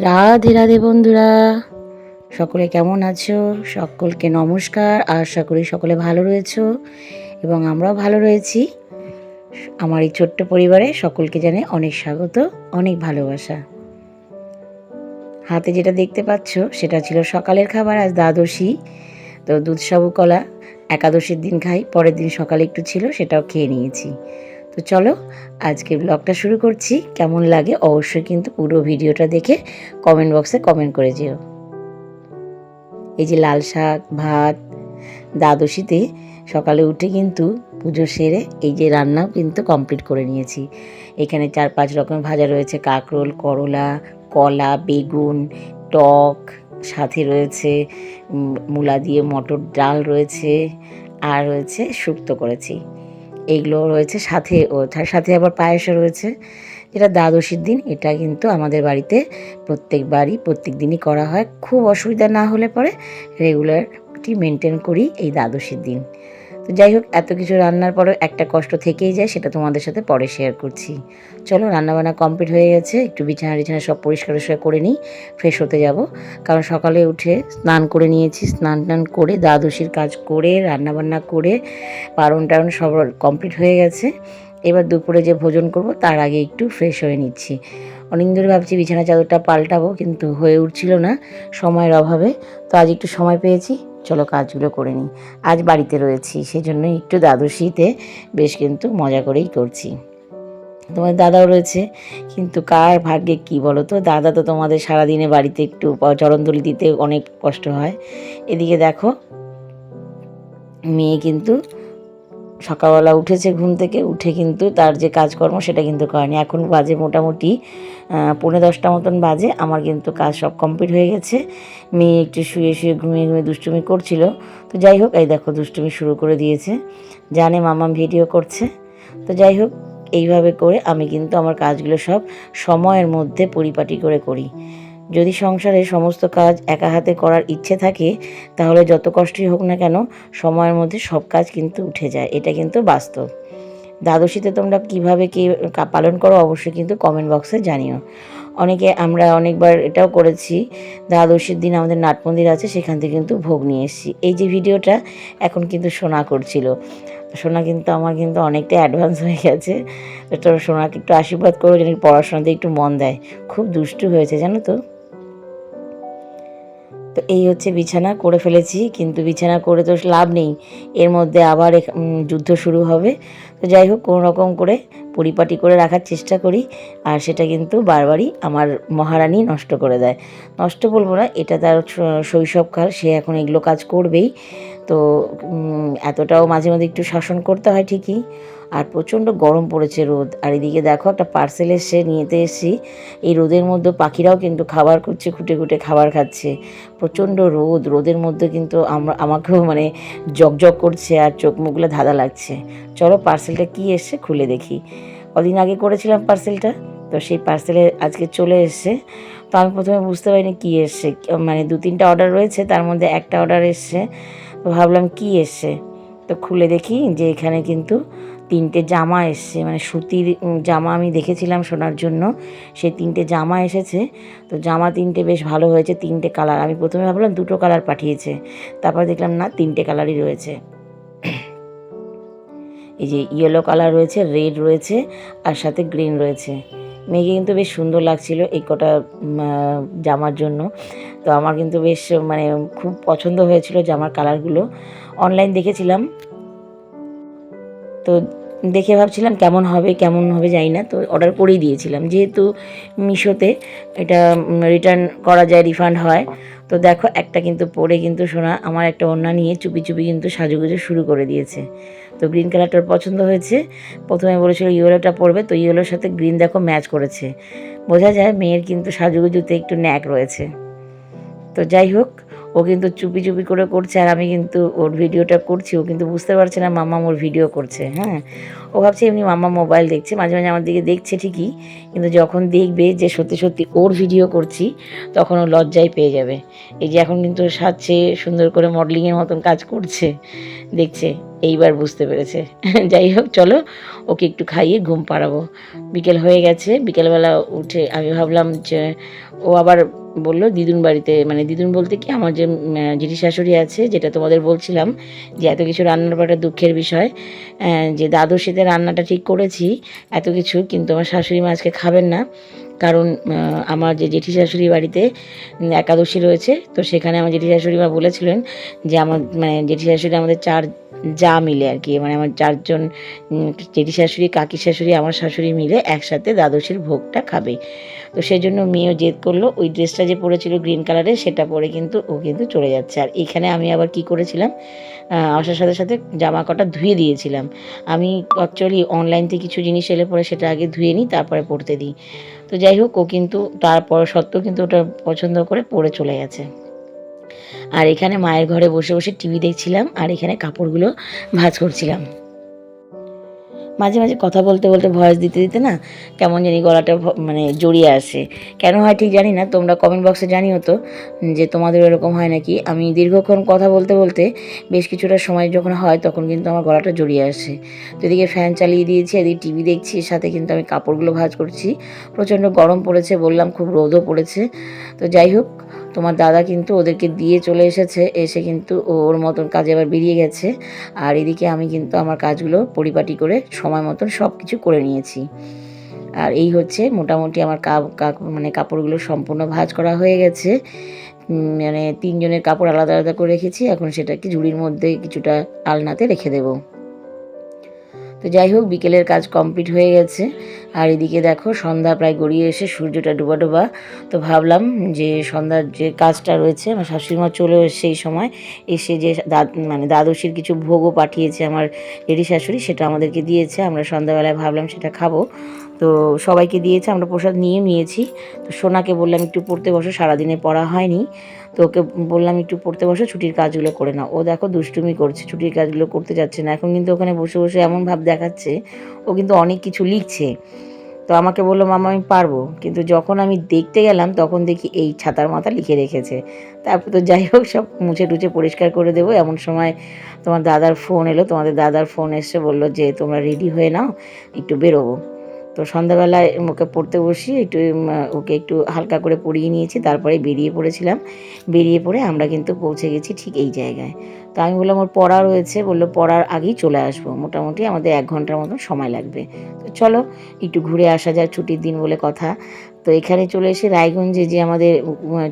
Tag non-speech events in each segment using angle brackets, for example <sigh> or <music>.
রাধে রাধে বন্ধুরা। সকলে কেমন আছো? সকলকে নমস্কার আশা করি সকলে ভালো রয়েছো, এবং আমরাও ভালো রয়েছি। আমার এই ছোট্ট পরিবারে সকলকে জানে অনেক স্বাগত, অনেক ভালোবাসা। হাতে যেটা দেখতে পাচ্ছ, সেটা ছিল সকালের খাবার, আজ দ্বাদশী। তো দুধ সাবু কলা, একাদশীর দিন খাই, পরের দিন সকালে একটু ছিল, সেটাও খেয়ে নিয়েছি। তো চলো, আজকে ব্লগটা শুরু করছি। কেমন লাগে অবশ্যই কিন্তু পুরো ভিডিওটা দেখে কমেন্ট বক্সে কমেন্ট করে যেও। এই যে লাল শাক, ভাত, দ্বাদশীতে সকালে উঠে কিন্তু পুজো সেরে এই যে রান্নাও কিন্তু কমপ্লিট করে নিয়েছি। এখানে চার পাঁচ রকম ভাজা রয়েছে, কাঁকরোল, করলা, কলা, বেগুন, টক সাথে রয়েছে মূলা দিয়ে মটর ডাল রয়েছে, আর রয়েছে শুক্তো করেছি। এইগুলো রয়েছে সাথে ও তার সাথে আবার পায়েসও রয়েছে। যেটা দ্বাদশীর দিন, এটা কিন্তু আমাদের বাড়িতে প্রত্যেকবারই প্রত্যেক দিনই করা হয়। খুব অসুবিধা না হলে পরে রেগুলারটি মেনটেন করি এই দ্বাদশীর দিন। তো যাই হোক, এত কিছু রান্নার পরও একটা কষ্ট থেকেই যায়, সেটা তোমাদের সাথে পরে শেয়ার করছি। চলো, রান্নাবান্না কমপ্লিট হয়ে গেছে, একটু বিছানা টিছানা সব পরিষ্কার টরিষ্কার করে নিই ফ্রেশ হতে যাব। কারণ সকালে উঠে স্নান করে নিয়েছি, স্নান টান করে, দ্বাদশীর কাজ করে, রান্নাবান্না করে, পারণ টারণ সব কমপ্লিট হয়ে গেছে। এবার দুপুরে যে ভোজন করব, তার আগে একটু ফ্রেশ হয়ে নিচ্ছি। অনেক ধরে ভাবছি বিছানা চাদরটা পাল্টাবো, কিন্তু হয়ে উঠছিল না, সময়ের অভাবে। তো আজ একটু সময় পেয়েছি চলো কাজগুলো করে নিই। আজ বাড়িতে রয়েছি সেই জন্য একটু শীতে বেশ কিন্তু মজা করেই করছি। তোমার দাদাও রয়েছে, কিন্তু কার ভাগ্যে কি বলো তো দাদা তো তোমাদের সারাদিনে বাড়িতে একটু চরণদলি দিতে অনেক কষ্ট হয়। এদিকে দেখো, মেয়ে কিন্তু সকালবেলা উঠেছে ঘুম থেকে, উঠে কিন্তু তার যে কাজকর্ম সেটা কিন্তু করেনি। এখন বাজে মোটামুটি পৌনে দশটা মতন বাজে, আমার কিন্তু কাজ সব কমপ্লিট হয়ে গেছে। মেয়ে একটু শুয়ে শুয়ে ঘুমিয়ে ঘুমিয়ে দুষ্টুমি করছিল। তো যাই হোক, এই দেখো দুষ্টুমি শুরু করে দিয়েছে। জানে মামাম ভিডিও করছে। তো যাই হোক, এইভাবে করে আমি কিন্তু আমার কাজগুলো সব সময়ের মধ্যে পরিপাটি করে করি। যদি সংসারে সমস্ত কাজ একা হাতে করার ইচ্ছে থাকে, তাহলে যত কষ্টই হোক না কেন, সময়ের মধ্যে সব কাজ কিন্তু উঠে যায়। এটা কিন্তু বাস্তব। দ্বাদশীতে তোমরা কীভাবে কি পালন করো অবশ্যই কিন্তু কমেন্ট বক্সে জানিও। অনেকে আমরা অনেকবার এটাও করেছি, দ্বাদশীর দিন আমাদের নাট মন্দির আছে, সেখান থেকে কিন্তু ভোগ নিয়ে এসেছি। এই যে ভিডিওটা এখন কিন্তু সোনা করছিল। সোনা কিন্তু আমার কিন্তু অনেকটা অ্যাডভান্স হয়ে গেছে। তো সোনাকে একটু আশীর্বাদ করো, যেন পড়াশোনাতে একটু মন দেয়। খুব দুষ্টু হয়েছে, জানো তো? এই হচ্ছে বিছানা, করে ফেলেছি, কিন্তু বিছানা করে তো লাভ নেই। এর মধ্যে আবার যুদ্ধ শুরু হবে। তো যাই হোক, কোনো রকম করে পরিপাটি করে রাখার চেষ্টা করি, আর সেটা কিন্তু বারবারই আমার মহারানী নষ্ট করে দেয়। নষ্ট বলব না, এটা তার শৈশবকাল, সে এখন এগুলো কাজ করবেই। তো এতটাও মাঝে মাঝে একটু শাসন করতে হয় ঠিকই আর প্রচণ্ড গরম পড়েছে রোদ। আর এদিকে দেখো, একটা পার্সেল এসে নিয়েতে এসেছি। এই রোদের মধ্যে পাখিরাও কিন্তু খাবার করছে খুঁটে খুঁটে খাবার খাচ্ছে। প্রচণ্ড রোদ, রোদের মধ্যে কিন্তু আমরা, আমাকেও মানে জকজক করছে আর চোখ মুখগুলো ধাঁধা লাগছে। চলো পার্সেলটা কি এসছে খুলে দেখি। কদিন আগে করেছিলাম পার্সেলটা তো সেই পার্সেলে আজকে চলে এসছে। তো আমি প্রথমে বুঝতে পারিনি কী এসছে। মানে দু তিনটা অর্ডার রয়েছে, তার মধ্যে একটা অর্ডার এসছে। তো ভাবলাম কি এসছে। তো খুলে দেখি যে এখানে কিন্তু তিনটে জামা এসছে মানে সুতির জামা আমি দেখেছিলাম শোনার জন্য, সেই তিনটে জামা এসেছে। তো জামা তিনটে বেশ ভালো হয়েছে, তিনটে কালার। আমি প্রথমে ভাবলাম দুটো কালার পাঠিয়েছে, তারপর দেখলাম না, তিনটে কালারই রয়েছে। এই যে ইয়েলো কালার রয়েছে, রেড রয়েছে, আর সাথে গ্রিন রয়েছে। মেয়েকে কিন্তু বেশ সুন্দর লাগছিল এই কটা জামার জন্য। তো আমার কিন্তু বেশ মানে খুব পছন্দ হয়েছিল জামার কালারগুলো। অনলাইন দেখেছিলাম তো দেখে ভাবছিলাম কেমন হবে কেমন হবে জানি না, তো অর্ডার করেই দিয়েছিলাম। যেহেতু মিশোতে এটা রিটার্ন করা যায় রিফান্ড হয়, তো দেখো একটা কিন্তু পরে কিন্তু শোনা আমার একটা ওড়না নিয়ে চুপি চুপি কিন্তু সাজুগুজু শুরু করে দিয়েছে। তো গ্রিন কালারটার পছন্দ হয়েছে। প্রথমে বলেছিল ইয়েলোটা পরবে, তো ইয়েলোর সাথে গ্রিন দেখো ম্যাচ করেছে। বোঝা যায় মেয়ের কিন্তু সাজুগুজুতে একটু ন্যাক রয়েছে। তো যাই হোক ও কিন্তু চুপি চুপি করে করছে আর আমি কিন্তু ওর ভিডিওটা করছি। ও কিন্তু বুঝতে পারছে না মামা ওর ভিডিও করছে হ্যাঁ? ও ভাবছে এমনি মামা মোবাইল দেখছে, মাঝে মাঝে আমার দিকে দেখছে ঠিকই, কিন্তু যখন দেখবে যে সত্যি সত্যি ওর ভিডিও করছি, তখন ও লজ্জায় পেয়ে যাবে। এই যে এখন কিন্তু সাজছে, সুন্দর করে মডেলিংয়ের মতন কাজ করছে, দেখছে। এইবার বুঝতে পেরেছে। <laughs> যাই হোক, চলো, ওকে একটু খাইয়ে ঘুম পাড়াবো। বিকেল হয়ে গেছে, বিকেলবেলা উঠে আমি ভাবলাম যে, ও আবার বলল, দিদুন বাড়িতে মানে দিদুন বলতে কি, আমার যে জেঠি শাশুড়ি আছে, যেটা তোমাদের বলছিলাম, যে এত কিছু রান্নার একটা দুঃখের বিষয় যে দাদুর সাথে রান্নাটা ঠিক করেছি, এত কিছু, কিন্তু আমার শাশুড়ি মা আজকে খাবেন না। কারণ আমার যে জেঠি শাশুড়ি বাড়িতে একাদশী রয়েছে, তো সেখানে আমার জেঠি শাশুড়ি মা বলেছিলেন যে আমার মানে জেঠি শাশুড়ি আমাদের চার যা মিলে আর কি মানে আমার চারজন জেঠি শাশুড়ি কাকি শাশুড়ি আমার শাশুড়ি মিলে একসাথে দ্বাদশীর ভোগটা খাবে। তো সেই জন্য মেয়েও জেদ করল, ওই ড্রেসটা যে পরেছিল গ্রিন কালারের সেটা পরে কিন্তু ও কিন্তু চলে যাচ্ছে। আর এখানে আমি আবার কি করেছিলাম আসার সাথে সাথে জামা কটা ধুয়ে দিয়েছিলাম। আমি অ্যাকচুয়ালি অনলাইন থেকে কিছু জিনিস এলে পরে সেটা আগে ধুয়ে নিই, তারপরে পরতে দিই। তো যাই হোক, ও কিন্তু তারপর সত্ত্বেও কিন্তু ওটা পছন্দ করে পরে চলে গেছে। আর এখানে মায়ের ঘরে বসে বসে টিভি দেখছিলাম আর এখানে কাপড়গুলো ভাজ করছিলাম। মাঝে মাঝে কথা বলতে বলতে ভয়েস দিতে দিতে না কেমন জানি গলাটা মানে জড়িয়ে আসে। কেন হয় ঠিক জানি না, তোমরা কমেন্ট বক্সে জানিও তো যে তোমাদের এরকম হয় নাকি। আমি দীর্ঘক্ষণ কথা বলতে বলতে বেশ কিছুটা সময় যখন হয় তখন কিন্তু আমার গলাটা জড়িয়ে আসে। তো এদিকে ফ্যান চালিয়ে দিয়েছি, এদিকে টিভি দেখছি, এর সাথে কিন্তু আমি কাপড়গুলো ভাঁজ করছি। প্রচণ্ড গরম পড়েছে বললাম, খুব রোদও পড়েছে। তো যাই হোক তোমার দাদা কিন্তু ওদেরকে দিয়ে চলে এসেছে, এসে কিন্তু ওর মতন কাজে আবার বেরিয়ে গেছে। আর এদিকে আমি কিন্তু আমার কাজগুলো পরিপাটি করে সময় মতন সব কিছু করে নিয়েছি। আর এই হচ্ছে মোটামুটি আমার মানে কাপড়গুলো সম্পূর্ণ ভাঁজ করা হয়ে গেছে। মানে তিনজনের কাপড় আলাদা আলাদা করে রেখেছি, এখন সেটাকে ঝুড়ির মধ্যে কিছুটা আলনাতে রেখে দেবো। তো যাই হোক, বিকেলের কাজ কমপ্লিট হয়ে গেছে। আর এদিকে দেখো, সন্ধ্যা প্রায় গড়িয়ে এসে সূর্যটা ডুবা ডুবা। তো ভাবলাম যে সন্ধ্যার যে কাজটা রয়েছে, আমার শাশুড়িমা এসে সেই সময় এসে যে দাদ মানে দ্বাদশীর কিছু ভোগও পাঠিয়েছে আমার লেডি শাশুড়ি, সেটা আমাদেরকে দিয়েছে। আমরা সন্ধ্যাবেলায় ভাবলাম সেটা খাব। তো সবাইকে দিয়েছে, আমরা প্রসাদ নিয়ে নিয়েছি। তো সোনাকে বললাম, একটু পড়তে বসো, সারাদিনে পড়া হয়নি। তো ওকে বললাম, একটু পড়তে বসো, ছুটির কাজগুলো করে নাও। ও দেখো দুষ্টুমি করছে, ছুটির কাজগুলো করতে যাচ্ছে না। এখন কিন্তু ওখানে বসে বসে এমন ভাব দেখাচ্ছে, ও কিন্তু অনেক কিছু লিখছে। তো আমাকে বলল, মামা, আমি পারব। কিন্তু যখন আমি দেখতে গেলাম, তখন দেখি এই ছাতার মাথা লিখে রেখেছে। তারপর তো যাই হোক, সব মুছে টুছে পরিষ্কার করে দেবো। এমন সময় তোমার দাদার ফোন এলো, তোমাদের দাদার ফোন এসে বলল যে, তোমরা রেডি হয়ে নাও, একটু বেরোবো। তো সন্ধ্যাবেলায় ওকে পড়তে বসি, একটু ওকে একটু হালকা করে পড়িয়ে নিয়েছি, তারপরে বেরিয়ে পড়েছিলাম। বেরিয়ে পড়ে আমরা কিন্তু পৌঁছে গেছি ঠিক এই জায়গায়। তো আমি বললাম, ওর পড়া রয়েছে। বলল, পড়ার আগেই চলে আসব। মোটামুটি আমাদের এক ঘণ্টার মতন সময় লাগবে। তো চলো, একটু ঘুরে আসা যায় ছুটির দিন বলে কথা। তো এখানে চলে এসে রায়গঞ্জে যে আমাদের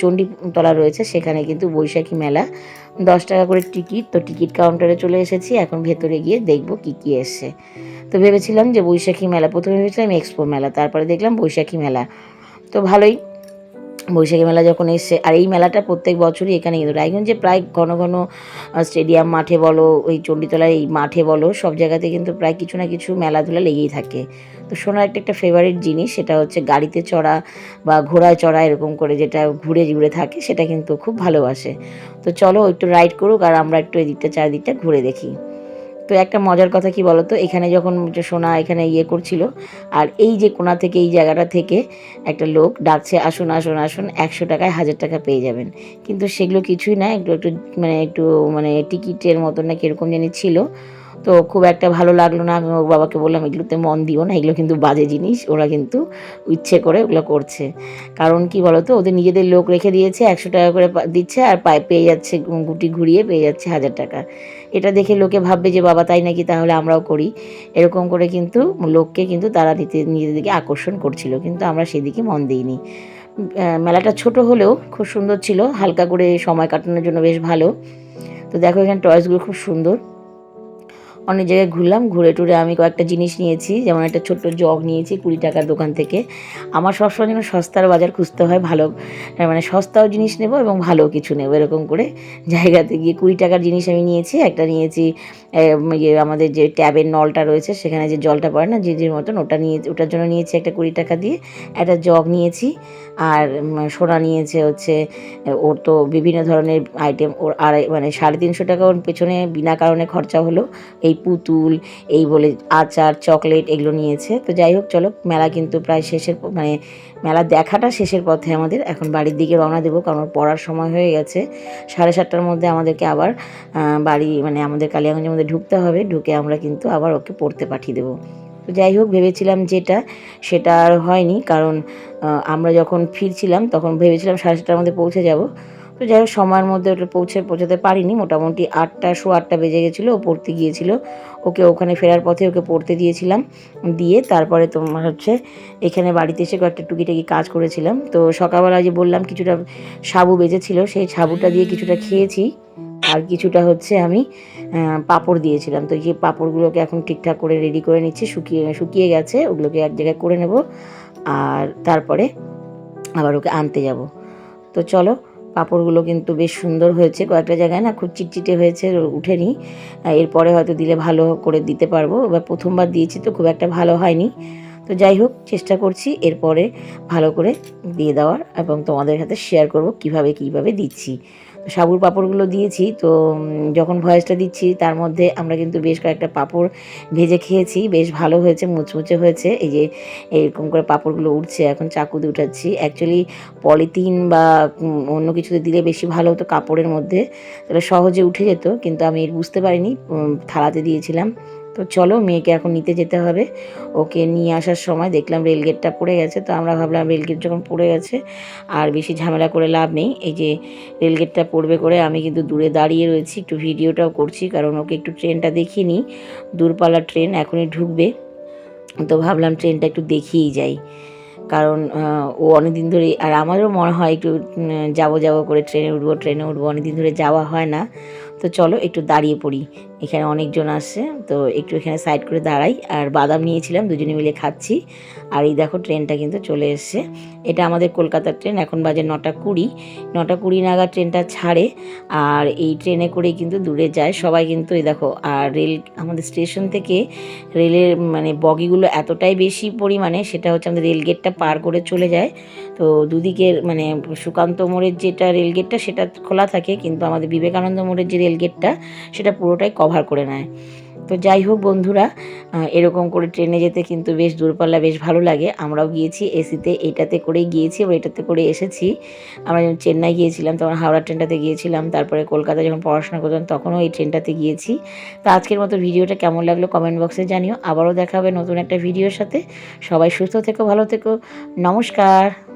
চণ্ডীতলা রয়েছে, সেখানে কিন্তু বৈশাখী মেলা। দশ টাকা করে টিকিট, তো টিকিট কাউন্টারে চলে এসেছি। এখন ভেতরে গিয়ে দেখব কি কি এসছে। তো ভেবেছিলাম যে বৈশাখী মেলা, প্রথমে ভেবেছিলাম এক্সপো মেলা, তারপরে দেখলাম বৈশাখী মেলা। তো ভালোই বৈশাখী মেলা যখন এসছে, আর এই মেলাটা প্রত্যেক বছরই এখানে কিন্তু রায়গঞ্জে প্রায় ঘন ঘন স্টেডিয়াম মাঠে বলো, ওই চণ্ডীতলায় এই মাঠে বলো, সব জায়গাতে কিন্তু প্রায় কিছু না কিছু মেলাধুলা লেগেই থাকে। তো সোনার একটা একটা ফেভারিট জিনিস, সেটা হচ্ছে গাড়িতে চড়া বা ঘোড়ায় চড়া এরকম করে যেটা ঘুরে ঘুরে থাকে, সেটা কিন্তু খুব ভালোবাসে। তো চলো একটু রাইড করুক, আর আমরা একটু এদিকটা চারিদিকটা ঘুরে দেখি। তো একটা মজার কথা কি বলতো? এখানে যখন সোনা এখানে ইয়ে করছিল, আর এই যে কোনা থেকে, এই জায়গাটা থেকে একটা লোক ডাকছে, আসুন আসুন আসুন, একশো টাকায় হাজার টাকা পেয়ে যাবেন। কিন্তু সেগুলো কিছুই না একটু একটু মানে একটু মানে টিকিটের মতন না কীরকম জানি ছিল। তো খুব একটা ভালো লাগল না। আমি ওর বাবাকে বললাম, এগুলোতে মন দিও না, এগুলো কিন্তু বাজে জিনিস, ওরা কিন্তু ইচ্ছে করে ওগুলো করছে। কারণ কি বলতো, ওদের নিজেদের লোক রেখে দিয়েছে, একশো টাকা করে দিচ্ছে আর পায়ে পেয়ে যাচ্ছে গুটি ঘুরিয়ে, পেয়ে যাচ্ছে হাজার টাকা। এটা দেখে লোকে ভাববে যে, বাবা, তাই নাকি? তাহলে আমরাও করি। এরকম করে কিন্তু লোককে কিন্তু তারা নিতে নিজেদের দিকে আকর্ষণ করছিল। কিন্তু আমরা সেদিকে মন দিইনি। মেলাটা ছোট হলেও খুব সুন্দর ছিল। হালকা করে সময় কাটানোর জন্য বেশ ভালো। তো দেখো, এখানে টয়েসগুলো খুব সুন্দর। অনেক জায়গায় ঘুরলাম, ঘুরে টুরে আমি কয়েকটা জিনিস নিয়েছি, যেমন একটা ছোট্ট জগ নিয়েছি কুড়ি টাকার দোকান থেকে। আমার সবসময় যেন সস্তার বাজার খুঁজতে হয়, ভালো মানে সস্তাও জিনিস নেব এবং ভালো কিছু নেব এরকম করে জায়গাতে গিয়ে কুড়ি টাকার জিনিস আমি নিয়েছি, একটা নিয়েছি ইয়ে আমাদের যে ট্যাবের নলটা রয়েছে, সেখানে যে জলটা পড়ে না, যে যে মতন, ওটা নিয়ে, ওটার জন্য নিয়েছি একটা কুড়ি টাকা দিয়ে, একটা জগ নিয়েছি। আর সোনা নিয়েছে হচ্ছে, ওর তো বিভিন্ন ধরনের আইটেম ওর আড়াই মানে সাড়ে তিনশো টাকা ওর পেছনে বিনা কারণে খরচা হলো। এই পুতুল, এই বলে আচার, চকলেট এগুলো নিয়েছে। তো যাই হোক, চলো, মেলা কিন্তু প্রায় শেষের মানে মেলা দেখাটা শেষের পথে আমাদের। এখন বাড়ির দিকে রওনা দেবো, কারণ পড়ার সময় হয়ে গেছে। সাড়ে সাতটার মধ্যে আমাদেরকে আবার বাড়ি মানে আমাদের কালিয়াগঞ্জের মধ্যে ঢুকতে হবে। ঢুকে আমরা কিন্তু আবার ওকে পড়তে পাঠিয়ে দেবো। তো যাই হোক, ভেবেছিলাম যেটা, সেটা আর হয়নি, কারণ আমরা যখন ফিরছিলাম, তখন ভেবেছিলাম সাড়ে সাতটার মধ্যে পৌঁছে যাব। তো যাই হোক, সময়ের মধ্যে ওটা পৌঁছে, পৌঁছাতে পারিনি। মোটামুটি আটটা শো আটটা বেজে গেছিল, ও পড়তে গিয়েছিল। ওকে ওখানে ফেরার পথে ওকে পড়তে দিয়েছিলাম, দিয়ে তারপরে তোমার হচ্ছে, এখানে বাড়িতে এসে কয়েকটা টুকিটাকি কাজ করেছিলাম। তো সকালবেলা যে বললাম, কিছুটা সাবু বেজেছিল সেই সাবুটা দিয়ে কিছুটা খেয়েছি। আর কিছুটা হচ্ছে আমি পাঁপড় দিয়েছিলাম। তো এই পাঁপড়গুলোকে এখন ঠিকঠাক করে রেডি করে নিচ্ছি, শুকিয়ে শুকিয়ে গেছে, ওগুলোকে এক জায়গায় করে নেব আর তারপরে আবার ওকে আনতে যাব। তো চলো, পাঁপড়গুলো কিন্তু বেশ সুন্দর হয়েছে কয়েকটা জায়গায় না, খুব চিটচিটে হয়েছে, উঠেনি। এরপরে হয়তো দিলে ভালো করে দিতে পারব। এবার প্রথমবার দিয়েছি তো খুব একটা ভালো হয়নি। তো যাই হোক, চেষ্টা করছি এরপরে ভালো করে দিয়ে দেওয়ার এবং তোমাদের সাথে শেয়ার করব কীভাবে কীভাবে দিচ্ছি। সাবুর পাঁপড়গুলো দিয়েছি, তো যখন ভয়েসটা দিচ্ছি, তার মধ্যে আমরা কিন্তু বেশ কয়েকটা পাঁপড় ভেজে খেয়েছি, বেশ ভালো হয়েছে, মুচমুচে হয়েছে, এই যে এরকম করে পাঁপড়গুলো উঠছে, এখন চাকু দিয়ে উঠাচ্ছি। অ্যাকচুয়ালি পলিথিন বা অন্য কিছুতে দিলে বেশি ভালো হতো কাপড়ের মধ্যে, তাহলে সহজে উঠে যেত, কিন্তু আমি বুঝতে পারিনি থালাতে দিয়েছিলাম। তো চলো, মেয়েকে এখন নিতে যেতে হবে। ওকে নিয়ে আসার সময় দেখলাম রেলগেটটা পড়ে গেছে, তো আমরা ভাবলাম রেলগেট যখন পড়ে গেছে আর বেশি ঝামেলা করে লাভ নেই। এই যে রেলগেটটা পড়বে করে আমি কিন্তু দূরে দাঁড়িয়ে রয়েছি, একটু ভিডিওটাও করছি, কারণ ওকে একটু ট্রেনটা দেখিয়ে নিই। দূরপাল্লার ট্রেন এখনই ঢুকবে, তো ভাবলাম ট্রেনটা একটু দেখিয়েই যাই। কারণ ও অনেক দিন ধরে, আর আমারও মনে হয় একটু যাব যাব করে ট্রেনে উঠবো ট্রেনে উঠবো অনেক দিন ধরে যাওয়া হয় না। তো চলো একটু দাঁড়িয়ে পড়ি। এখানে অনেকজন আসছে, তো একটু এখানে সাইড করে দাঁড়াই। আর বাদাম নিয়েছিলাম, দুজনে মিলে খাচ্ছি। আর এই দেখো ট্রেনটা কিন্তু চলে এসছে। এটা আমাদের কলকাতার ট্রেন, এখন বাজে নটা কুড়ি। নটা কুড়ি নাগাদ ট্রেনটা ছাড়ে, আর এই ট্রেনে করেই কিন্তু দূরে যায়। সবাই কিন্তু এই দেখো, আর রেল, আমাদের স্টেশন থেকে রেলের মানে বগিগুলো এতটাই বেশি পরিমাণে, সেটা হচ্ছে আমাদের রেলগেটটা পার করে চলে যায়। তো দুদিকের মানে সুকান্ত মোড়ের যেটা রেলগেটটা সেটা খোলা থাকে। কিন্তু আমাদের বিবেকানন্দ মোড়ের যে রেলগেটটা সেটা পুরোটাই কভার করে নেয়। তো যাই হোক বন্ধুরা এরকম করে ট্রেনে যেতে কিন্তু বেশ দূরপাল্লা বেশ ভালো লাগে। আমরাও গিয়েছি, এসিতে, এটাতে করেই গিয়েছি এবং এটাতে করে এসেছি। আমরা যখন চেন্নাই গিয়েছিলাম, তখন হাওড়া ট্রেনটাতে গিয়েছিলাম, তারপরে কলকাতা যখন পড়াশোনা করতাম, তখনও এই ট্রেনটাতে গিয়েছি। তো আজকের মতো ভিডিওটা কেমন লাগল কমেন্ট বক্সে জানিও। আবারও দেখা হবে নতুন একটা ভিডিওর সাথে। সবাই সুস্থ থেকো, ভালো থেকো। নমস্কার।